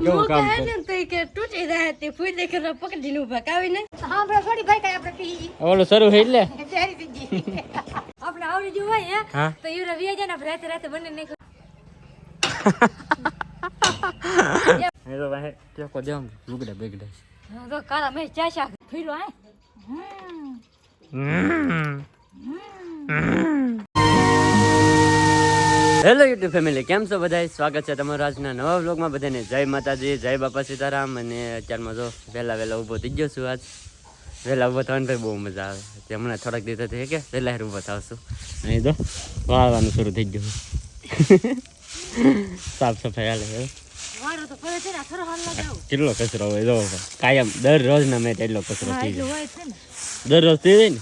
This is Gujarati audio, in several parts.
કેવું કામ કરે? તો કે તૂટી જાય તે ફૂઈ દે કે પકડીને ઊભા કાવીને આપણે થોડી ભાઈ કાંઈ આપણે પી. ઓલું શરૂ થઈ એટલે આપણે આવડી જો હોય હે. તો ઈવરા વ્યા જાય ને આપણે રાતે રાતે બને નહીં એ તો ભાઈ ટેકો દેમ લુગડા બેગડા તો કાળા મેં ચા શાક ફીલો હે? હેલો યુટ્યુબ ફેમિલી કેમ છો બધા સ્વાગત છે તમારું આજના નવા વ્લોગમાં. બધાને જય માતાજી જય બાપા સીતારામ. અને અત્યારમાં જો વહેલા વહેલા ઊભો થઈ ગયો છું આજ. વહેલા ઊભો થવાની ભાઈ બહુ મજા આવે. તે હમણાં થોડાક દિવસ થઈ કે વહેલા હેર ઊભો થાવશું. અહીં તો વાળવાનું શરૂ થઈ ગયું. સાફ સફાઈ હાલે કેટલો કચરો હોય જો કાયમ દરરોજના મેં એટલો કચરો થઈ જાય. દરરોજ થઈ જાય ને?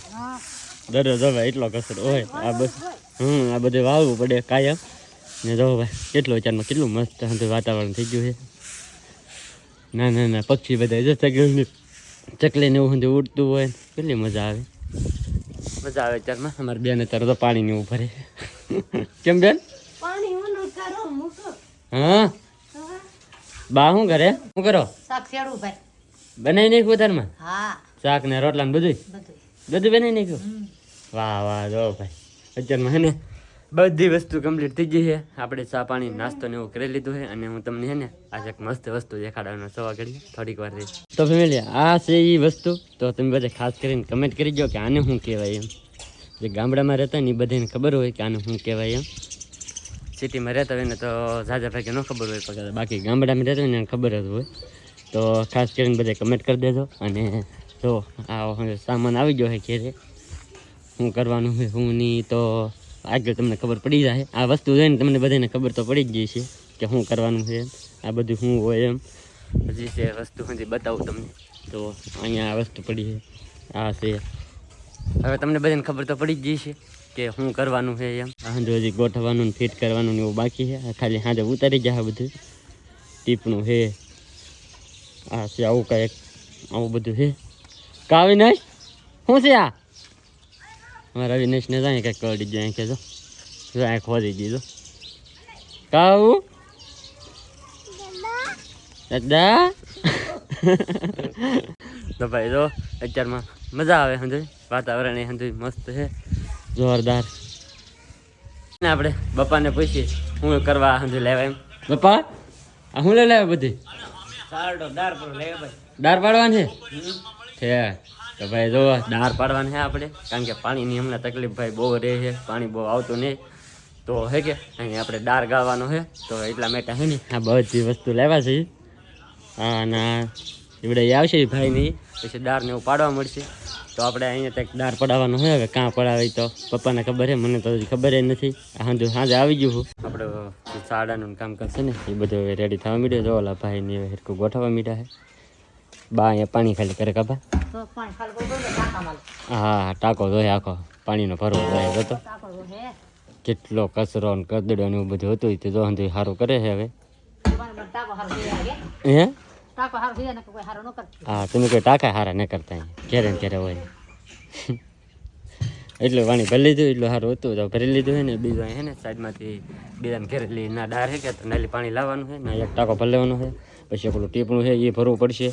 દરરોજ હવે એટલો કચરો હોય. આ બસ હમ આ બધું વાવવું પડે કાયમ. ને જો ભાઈ કેટલું અત્યારમાં કેટલું મસ્ત વાતાવરણ થઈ ગયું છે. ના ના ના પક્ષી બધા જો ચકલી ચકલી ને એવું બધું ઉડતું હોય કેટલી મજા આવે. મજા આવે અત્યારમાં. અમારે બેન અત્યારે તો પાણી ને ઉભરે કેમ બેન? હા બા શું કરે? શું કરો? ભાઈ. બનાવી નાખ્યું વધારમાં શાક ને રોટલા ને બધું બધું બનાવી નાખ્યું? વાહ વાહ જો ભાઈ. અત્યારમાં હે ને બધી વસ્તુ કમ્પ્લીટ થઈ ગઈ છે. આપણે ચા પાણી, નાસ્તો ને એવું કરી લીધું છે અને હું તમને હે ને આજે એક મસ્ત વસ્તુ દેખાડવાનો સવા ઘડી થોડીક વાર રહી તો ફેમિલી, આ છે એ વસ્તુ. તો તમે બધા ખાસ કરીને કમેન્ટ કરી દો કે આને શું કહેવાય એમ. જે ગામડામાં રહેતા ને એ બધાને ખબર હોય કે આને શું કહેવાય એમ. સિટીમાં રહેતા હોય ને તો ઝાઝા ભાગે ન ખબર હોય, પણ બાકી ગામડામાં રહેતા હોય ને ખબર જ હોય. તો ખાસ કરીને બધા કમેન્ટ કરી દેજો અને જો આ સામાન આવી ગયો છે ઘેરે. શું કરવાનું હોય શું નહીં, તો આગળ તમને ખબર પડી જાય. આ વસ્તુ જોઈને તમને બધાને ખબર તો પડી જ ગઈ છે કે શું કરવાનું છે. આ બધું શું હોય એમ. હજી છે વસ્તુ હજી બતાવું તમને. તો અહીંયા આ વસ્તુ પડી છે. આ છે. હવે તમને બધાને ખબર તો પડી જ ગઈ છે કે શું કરવાનું છે એમ. આ હજુ ગોઠવવાનું ફિટ કરવાનું એવું બાકી છે. ખાલી હાજર ઉતારી ગયા બધું. ટીપણું છે. આ છે, આવું કાંઈક, આવું બધું છે. કા નહીં શું છે આ? અમારા અવિનાશને જાય કંઈક કરડી જાય આંખે જો જો આ દીધું દીધો કાવું દાદા? તો ભાઈ જો અત્યારમાં મજા આવે સમજો વાતાવરણ એ સમજો મસ્ત છે. જોરદાર. ને આપણે બપાને પૂછીએ હું કરવા સમજો લેવા એમ? બપા આ શું લઈ લેવા બધી દાર પાડવાની છે. તો ભાઈ જો દાર પાડવાની છે આપણે. કારણ કે પાણીની હમણાં તકલીફ ભાઈ બહુ રહે છે. પાણી બહુ આવતું નહીં. તો હે કે, અહીં આપણે દાર ગાળવાનો છે. તો એટલા માટે હે ને, આ બધી વસ્તુ લેવા છે અને એવડે આવશે ભાઈની. પછી દારને એવું પાડવા મળશે. તો આપણે અહીંયા કંઈક દાર પડાવવાનો હોય હવે કાં પડાવે તો? પપ્પાને ખબર છે? મને તો હજી ખબર નથી. સાંજે સાંજે આવી ગયું આપણે સાડાનું કામ કરશે ને, એ બધું રેડી થવા મીડ્યો જો ઓલા ભાઈને હરખું ગોઠવવા મીડ્યા છે. બા અહીંયા પાણી ખાલી કરે કબા હા ટાંકો જોઈએ આખો. પાણીનો ભરવો જોઈએ તો. કેટલો કચરો ને કદડો ને એવું બધું હતું તે જો તો સારું કરે છે હવે. હે? હા તમે કોઈ ટાંકા હારા ન કરતા ઘેરે ને ક્યારે હોય. એટલું પાણી ભરી લીધું એટલું સારું હતું. તો ભરી લીધું હોય ને બીજું હે ને સાઈડમાંથી બીજાને ઘેરે લઈ ના ડાર હે કે નાલી પાણી લાવવાનું છે ને એક ટાંકો ભરી લેવાનો છે. પછી પેલું ટીપણું છે એ ભરવું પડશે.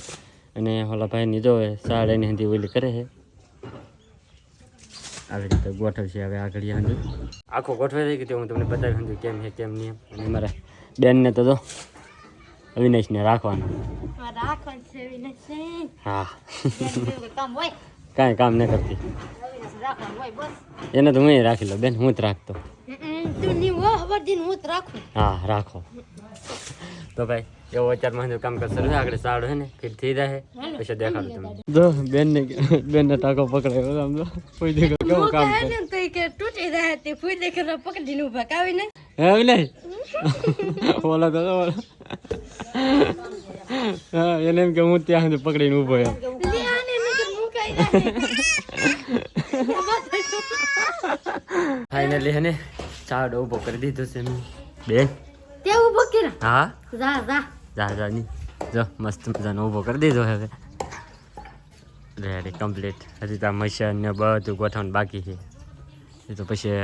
અને ઓલા ભાઈની જો સાડ એની હંધી ઓલી કરે છે. આવી રીતે ગોઠવશે હવે આગળ હંધું. આખો ગોઠવાઈ થઈ ગયો હું તમને બતાવી હંધું કેમ છે કેમ નહીં અને મારા બેનને તો જો અવિનાશને રાખવાનું. હા કાંઈ કામ ન કરતી. એને તો હું રાખી લો બેન હું જ રાખતો. હું હા રાખો. તો ભાઈ એવો અત્યારમાં કામ કરશે ને આગળ સાડો હે ને? ફિટ થઈ જાય પછી દેખાડું તમને. જો બેન ને બેન ને ટાકો પકડાયો આમ તો કોઈ દેખો કેવું કામ કરે ને તો કે તૂટી જાય તે ફૂઈ દે કે પકડીને ઊભા કાવીને હે વિનય ઓલા તો ઓલા હા એને એમ કે હું ત્યાં સુધી પકડીને ઊભો એમ. ફાઈનલી આને નકર મુકાઈ ફાઇનલી હે ને ચાડો ઊભો કરી દીધો છે મેં બેન. તે ઊભો કર્યા? હા? જા જા. જા જા મસ્ત મજાનો ઊભો કરી દીધો હવે. રેડી કમ્પ્લીટ હજી તો મશીન ને બધું ગોઠવણ બાકી છે. એ તો પછી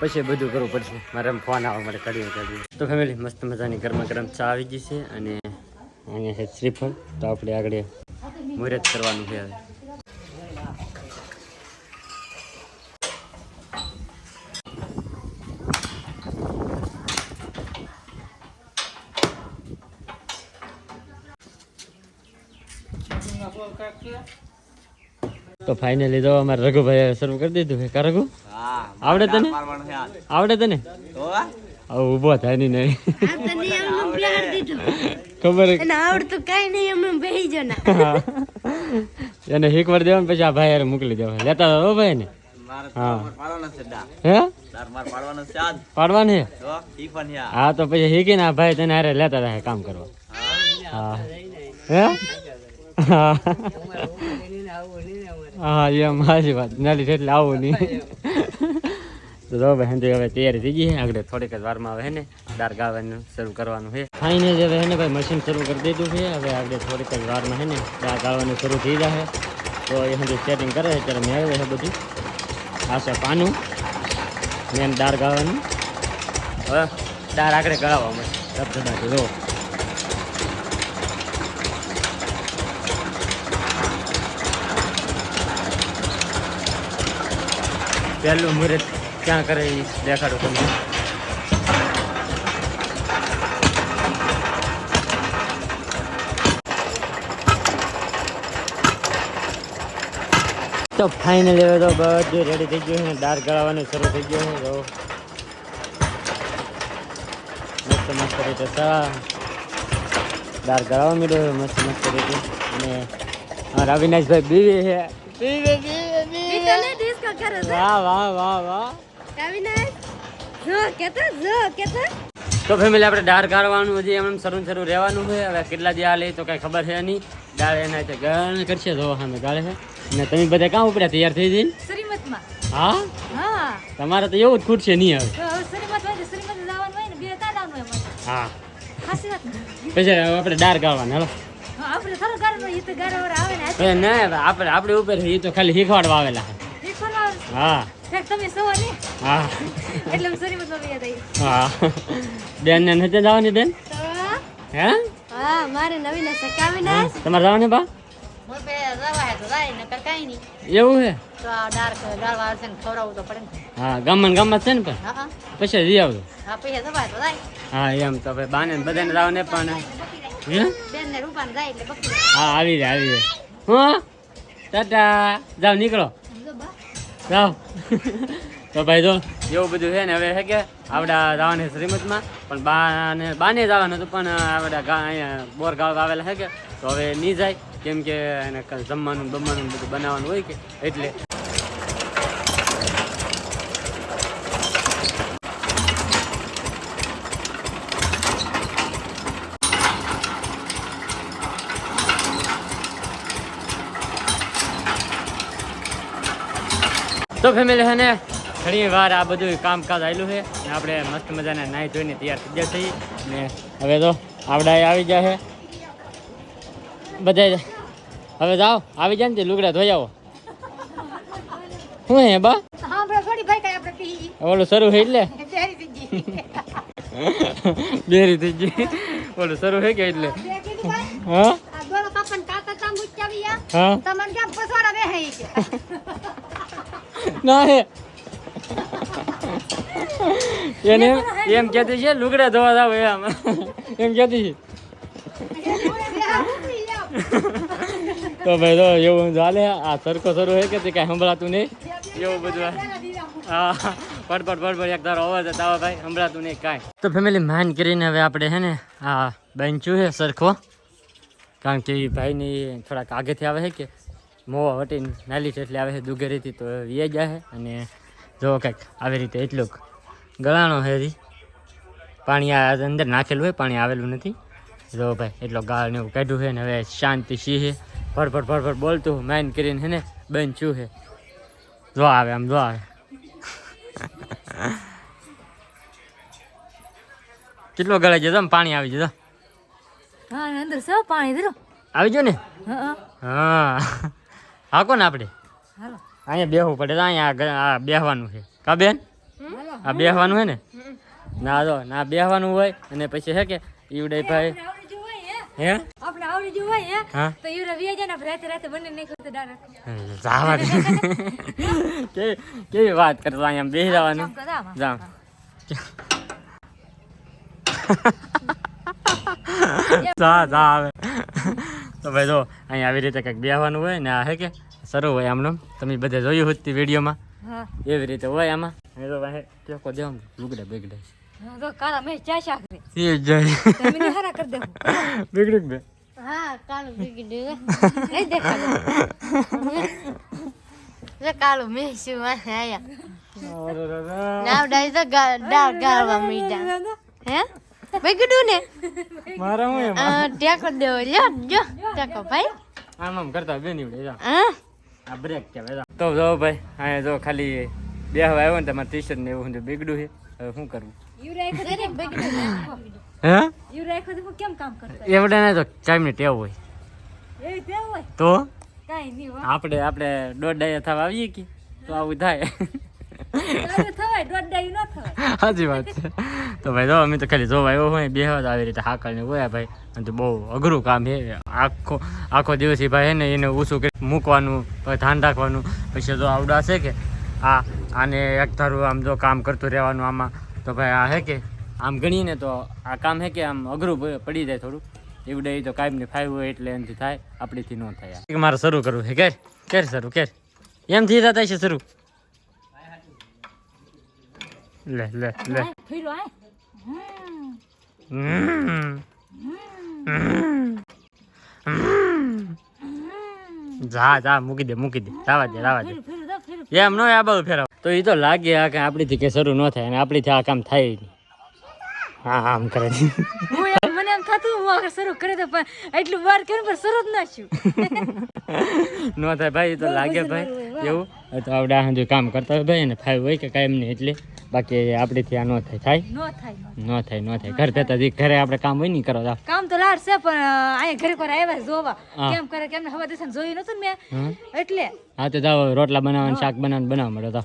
પછી બધું કરવું પડશે. મારે ફોન આવવા માટે કરી કરી તો ફેમિલી મસ્ત મજાની ગરમા ગરમ ચા આવી ગઈ છે અને અહીંયા છે શ્રીફળ. તો આપણે આગળ મુહૂર્ત કરવાનું છે હવે. તો ફાઇનલી જો અમારે રઘુભાઈ શરૂ કરી દીધું છે. કા રઘુ? આવડે તને? આવડે તને? હવે ઊભો થાય નહીં ખબર આવડતું કઈ નહીં અમે બેહી જો ના. એને શીખવાડ દેવાનું પછી આ ભાઈ હારે મોકલી દેવા. લેતા હો ભાઈ ને હા. તો પછી શીખીને આ ભાઈ તને હારે લેતા રહે કામ કરવા. હા. હે? હા, એમ હાજી વાત. છે એટલે આવું નહીં. તો જો હવે તૈયારી થઈ ગઈ છે. આગળ થોડીક જ વારમાં આવે ને દાર ગાવાનું શરૂ કરવાનું છે. ફાઇનલ હવે ને ભાઈ મશીન શરૂ કરી દીધું છે. હવે આગળ થોડીક જ વારમાં હે ને ગાવાનું શરૂ થઈ જશે. તો એ હંધી સેટિંગ કરે છે, ત્યારે મેળવે છે બધું. આ છે પાનું મેન દાર ગાવાનું. હવે દાર આગળ ગળાવવા મળે પહેલું મુહૂર્ત ક્યાં કરે એ દેખાડું તમને. તો ફાઇનલ હવે તો બધું રેડી થઈ ગયું છે દાળ ગળાવાનું શરૂ થઈ ગયું છે. મસ્ત મસ્ત રીતે સા દાળ ગળાવા માંડ્યો મસ્ત મસ્ત રીતે. અને અમારા અવિનાશભાઈ બીવે છે. બીવે. વાહ વાહ વાહ વાહ. તો ફેમિલી આપણે દાળ ગાળવાનું હજી એમ સરું શરૂ રહેવાનું છે. હવે કેટલા દી આ લે તો કઈ ખબર છે નહીં. દાળ એના છે ગણ કરશે તો સામે ગાળે છે. ને તમે બધા કાં ઉપડ્યા તૈયાર થઈ જઈને? શ્રીમતમાં. હા? હા. તમારે તો એવું જ ખૂટશે નહીં હવે. શ્રીમત શ્રીમત જવાનું હોય ને બે ત્યાં હોય. હા. પછી આપણે દાળ ગાળવાના હાલો. આપણે થોડું ગારો એ તો ગારો વાળા આવે ને એ ના આપણે આપણે ઉપર એ તો ખાલી શીખવાડવા આવેલા હા. છે તમે સવા ને હા. એટલે હું હા. બેન ને નથી જવાની બેન? હે? હા? મારે હા, તમારે જવાની બા? હું એવું ને હા ગામમાં ગમત છે ને પણ? હા હા. પછી જઈ આવજો. હા હા એમ તો ભાઈ બાને ને બધાને પણ. હે ને રૂપાને જાય એટલે બકરી હા આવી જાય આવી જાય. હા? ટાટા. જાઓ નીકળો. જાઓ તો ભાઈ જો, એવું બધું છે ને, હવે છે કે આવડા જવાને શ્રીમતમાં, પણ બાને બાને જવાનું હતું, પણ આપડા અહીંયા બોર ગાવ આવેલા છે કે, તો હવે નહીં જાય, કેમ કે એને જમવાનું, બમવાનું બધું બનાવવાનું હોય કે, એટલે તો ફેમિલી છે ને ઘણી વાર આ બધું કામકાજ આવેલું છે ને આપણે મસ્ત મજાને નાહી ધોઈને તૈયાર થઈ ગયા છીએ. ને હવે તો આવડા આવી ગયા છે. બધા હવે જાઓ આવી જાય ને તે લુગડા ધોઈ આવો. શું હે બા? ઓલું શરૂ છે એટલે? બેરી થઈ ગઈ. થઈ ઓલું શરૂ થઈ કે એટલે? હા હા? તમને કેમ પસવાડા બે ના હે એને એમ કહેતી છે લુગડા ધોવા જાવ એમ એમ કહેતી છે. તો ભાઈ તો એવું ચાલે આ સરખો શરૂ હે કે તે કાંઈ સંભળાતું નહીં? એવું બધું હા પડ પડ પડ પડ એક તારો અવાજ હતો ભાઈ સંભળાતું નહીં કાંઈ. તો ફેમિલી માન કરીને હવે આપણે હે ને આ બેન્ચું છે સરખો. કારણ કે ભાઈની થોડાક આગેથી આવે છે કે મોવા વટીને નાલી છે એટલે આવે છે દુઘેરીથી તો વીએ જાય છે અને જો કંઈક આવી રીતે એટલું ગળાણો છે પાણી આ અંદર નાખેલું હોય પાણી આવેલું નથી. જો ભાઈ એટલો ગાળ ને એવું કાઢ્યું છે ને હવે શાંતિ સિંહ છે. ફડફડ ફડફડ બોલતું માઇન કરીને હેને ને બંધ છું છે? જો આવે આમ જો આવે. કેટલો ગળાઈ જતો આમ પાણી આવી જતો હા અંદર સૌ પાણી દીધું આવી જો ને? હા. હા કોને આપણે. અહીંયા બેહવું પડે તો અહીંયા આ બેહવાનું છે. કા બેન? આ બેહવાનું હોય ને? ના જો ના બેહવાનું હોય અને પછી હે કે ઈવડે ભાઈ. આવડી જો હોય હે. હે? આપણે આવડી જો હોય હે. તો ઈવરે વ્યા ને રાતે રાતે બંને નહીં ખોતે ડાયરેક્ટ જાવા દે. કેવી કેવી વાત કરતો અહીંયા બેસી જવાનું. જામ જા જા આવે. તો ભાઈ જો અહીંયા આવી રીતે કંઈક બેહવાનું હોય ને આ હે કે? શરૂ હોય આમનું. તમે બધે જોયું હતી વિડીયોમાં. એવી રીતે હોય આમાં. એ તો ભાઈ ટેકો દેવા લુગડે બગડે હું તો કાળા મેં ચા શાક એ જાય. હારા કરી દેવું. બગડી બે? હા કાળું બીગી નહીં દેખાડે. કાળું મેસું આયા. નાવ ડાઈ તો ગાળવા મીડા. હે? બગડું ને? મારા હું એમ? ટેકો દેવો. લ્યો જો ટેકો ભાઈ. આમ આમ કરતા બેન નીવડે જા હા? આ બ્રેક કહેવાય તો જો ભાઈ અહીંયા જો ખાલી બેહવા આવ્યો ને તમારે ટી શર્ટ ને એવું બગડ્યું છે. હવે શું કરવું? તો તો તો આપણે આપણે દોઢ ડાયા થવા આવીએ કે? તો આવું થાય. સાચી વાત છે. તો ભાઈ જો, અમે તો ખાલી જોવા આવ્યો હોય બે વાત આવી રીતે હાકલ ને હોય ભાઈ. અને તો બહુ અઘરું કામ છે. આખો આખો દિવસ એ ભાઈ ને એને ઓછું મૂકવાનું ધ્યાન રાખવાનું, પછી જો આવડા છે કે આ, આને એક ધારું આમ જો કામ કરતું રહેવાનું આમાં. તો ભાઈ આ હે કે, આમ ગણીએ ને તો આ કામ હે કે આમ અઘરું પડી જાય થોડું. એવું એ તો કાંઈ નહીં ફાઈવ હોય એટલે એમથી થાય, આપણીથી ન થાય મારે શરૂ કરવું છે, કેર કેર શરૂ, કેર. એમથી થતા છે શરૂ. લે લે લે. હમ. હમ. જા જા મૂકી દે મૂકી દે. રાવા દે રાવા દે. એમ નો આ બધું ફેરવ. તો એ તો લાગે આ કાંઈ આપણીથી કે શરૂ ન થાય અને આપણીથી આ કામ થાય નહીં. હા આમ કરે મને એમ થતું હું આગળ શરૂ કરી દઉં પણ એટલું વાર કર્યું પણ શરૂ જ ના છું ન થાય ભાઈ તો લાગે ભાઈ. એવું? તો આપણે આ કામ કરતા હોય ભાઈ અને ફાઈવ હોય કે કાંઈ એમ નહીં એટલે. બાકી આપણીથી આ નો થાય થાય? નો થાય નો થાય. ન થાય ઘર થતા જી ઘરે આપણે કામ હોય નહીં કરો કામ તો લાડ છે પણ અહીંયા ઘરે કોઈ આવ્યા જોવા. કેમ કરે કેમ હવા દેશે જોયું નતું મેં. એટલે. હા તો જાઓ રોટલા બનાવવાનું શાક બનાવવાનું બનાવવા મળ્યો તો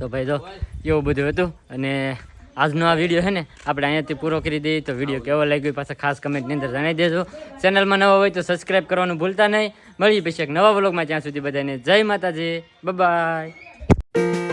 તો ભાઈ જો એવું બધું હતું. અને આજનો આ વીડિયો છે ને આપણે અહીંયાથી પૂરો કરી દઈએ. તો વીડિયો કેવો લાગ્યો પાછા ખાસ કમેન્ટની અંદર જણાવી દેજો. ચેનલમાં નવા હોય તો સબસ્ક્રાઈબ કરવાનું ભૂલતા નહીં. મળીએ પછી એક નવા વ્લોગમાં ત્યાં સુધી બધાને જય માતાજી. બાય